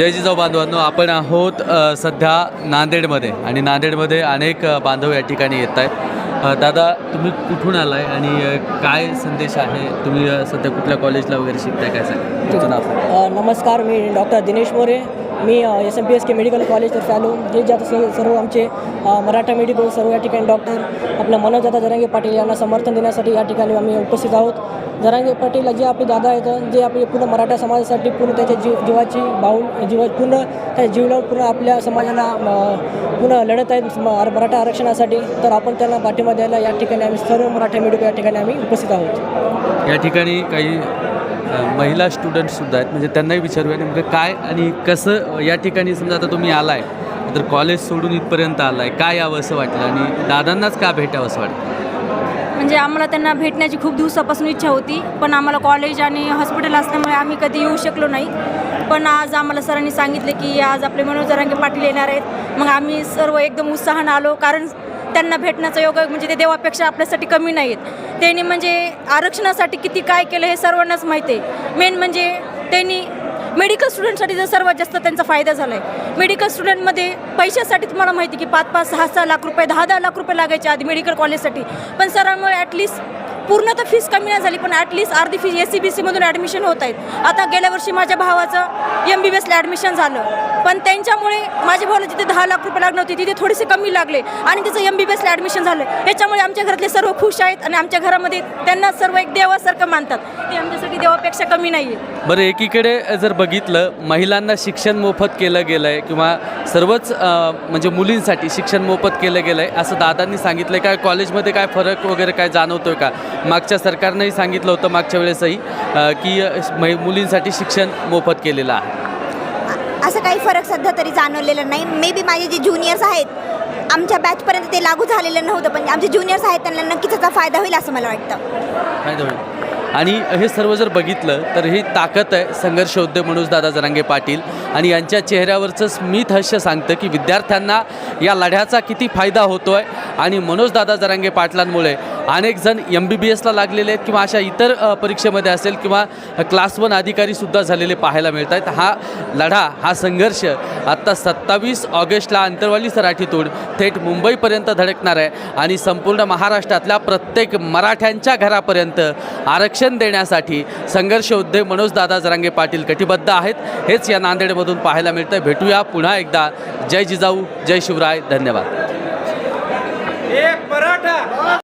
जय जिजाऊ बांधवांनो आपण आहोत सध्या नांदेडमध्ये. आणि नांदेडमध्ये अनेक बांधव या ठिकाणी येत आहेत. दादा तुम्ही कुठून आलाय आणि काय संदेश आहे? तुम्ही सध्या कुठल्या कॉलेजला वगैरे शिकताय काय सांग नाव सांगा. नमस्कार मी डॉक्टर दिनेश मोरे. मी S M P S K medical कॉलेजचे फॅलो जे ज्यात सर्व सर्व आमचे मराठा मेडिकल सर्व या ठिकाणी डॉक्टर आपल्या मनोजदादा जरांगे पाटील यांना समर्थन देण्यासाठी या ठिकाणी आम्ही उपस्थित आहोत. जरांगे पाटील जे आपले दादा आहेत जे आपले पूर्ण मराठा समाजासाठी पूर्ण त्याच्या जीव जीवाची बाऊल जीवा पूर्ण त्या जीवनावर पूर्ण आपल्या समाजाला पूर्ण लढत आहेत मराठा आरक्षणासाठी तर आपण त्यांना पाठिंबा द्यायला या ठिकाणी आम्ही सर्व मराठा मेडिकल या ठिकाणी आम्ही उपस्थित आहोत. या ठिकाणी काही महिला स्टुडंटसुद्धा आहेत. म्हणजे त्यांनाही विचारूया नेमकं काय आणि कसं या ठिकाणी समजा आता तुम्ही आलाय तर कॉलेज सोडून इथपर्यंत आलाय. काय यावं असं वाटलं आणि दादांनाच का भेटावं असं वाटतं म्हणजे आम्हाला त्यांना भेटण्याची खूप दिवसापासून इच्छा होती पण आम्हाला कॉलेज आणि हॉस्पिटल असल्यामुळे आम्ही कधी येऊ शकलो नाही. पण आज आम्हाला सरांनी सांगितले की आज आपले मनोज जरांगे पाटील येणार आहेत. मग आम्ही सर्व एकदम उत्साहानं आलो कारण त्यांना भेटण्याचा योग म्हणजे ते देवापेक्षा आपल्यासाठी कमी नाहीत. त्यांनी म्हणजे आरक्षणासाठी किती काय केलं हे सर्वांनाच माहिती आहे. मेन म्हणजे त्यांनी मेडिकल स्टुडंटसाठी जर सर्वात जास्त त्यांचा फायदा झाला आहे मेडिकल स्टुडंटमध्ये पैशासाठी तुम्हाला माहिती की पाच पाच सहा सहा लाख रुपये दहा दहा लाख रुपये लागायचे आधी मेडिकल कॉलेजसाठी पण सरांमुळे ॲटलिस्ट पूर्ण तर फीस कमी नाही झाली पण ॲटलीस्ट अर्धी फीस एस सी बी सीमधून ॲडमिशन होत आहेत. आता गेल्या वर्षी माझ्या भावाचं एम बी बी एसला ॲडमिशन झालं. पण त्यांच्यामुळे माझ्या भावाला जिथे दहा लाख रुपये लागणार होते तिथे थोडेसे कमी लागले. आणि तिचं एम बी बी एसला ॲडमिशन झालं. याच्यामुळे आमच्या घरातले सर्व खुश आहेत आणि आमच्या घरामध्ये त्यांना सर्व एक देवासारखं मानतात. ते आमच्यासाठी देवापेक्षा कमी नाही आहे बरं एकीकडे जर बघितलं महिलांना शिक्षण मोफत केलं गेलं आहे किंवा सर्वच अ, म्हणजे मुलींसाठी शिक्षण मोफत केलं गेलं आहे असं दादांनी सांगितलं आहे काय कॉलेजमध्ये काय फरक वगैरे काय जाणवतोय का? मागच्या सरकारनंही सांगितलं होतं मागच्या वेळेसही अ, की अ, मुलींसाठी शिक्षण मोफत केलेलं आहे. असं काही फरक सध्या तरी जाणवलेला नाही. मे बी माझे जे ज्युनियर्स आहेत आमच्या बॅचपर्यंत ते लागू झालेलं नव्हतं पण आमचे ज्युनियर्स आहेत त्यांना नक्कीच त्याचा फायदा होईल असं मला वाटतं. फायदा होईल आणि हे सर्व जर बघितलं तर ही ताकद आहे संघर्ष उद्योग मनोजदादा जरांगे पाटील. आणि यांच्या चेहऱ्यावरचं स्मित हास्य सांगतं की विद्यार्थ्यांना या लढ्याचा किती फायदा होतो आहे आणि मनोजदादा जरांगे पाटलांमुळे अनेक जण एम बी बी एसला लागलेले आहेत किंवा अशा इतर परीक्षेमध्ये असेल किंवा क्लास वन अधिकारीसुद्धा झालेले पाहायला मिळत आहेत. हा लढा हा संघर्ष आत्ता सत्तावीस ऑगस्टला अंतरवाली सराठीतून थेट मुंबईपर्यंत धडकणार आहे आणि संपूर्ण महाराष्ट्रातल्या प्रत्येक मराठ्यांच्या घरापर्यंत आरक्षण देण्यासाठी संघर्ष उद्योग मनोजदादा जरांगे पाटील कटिबद्ध आहेत. हेच या नांदेडमधून पाहायला मिळतं भेटूया पुन्हा एकदा. जय जिजाऊ जय शिवराय. धन्यवाद. एक मराठा.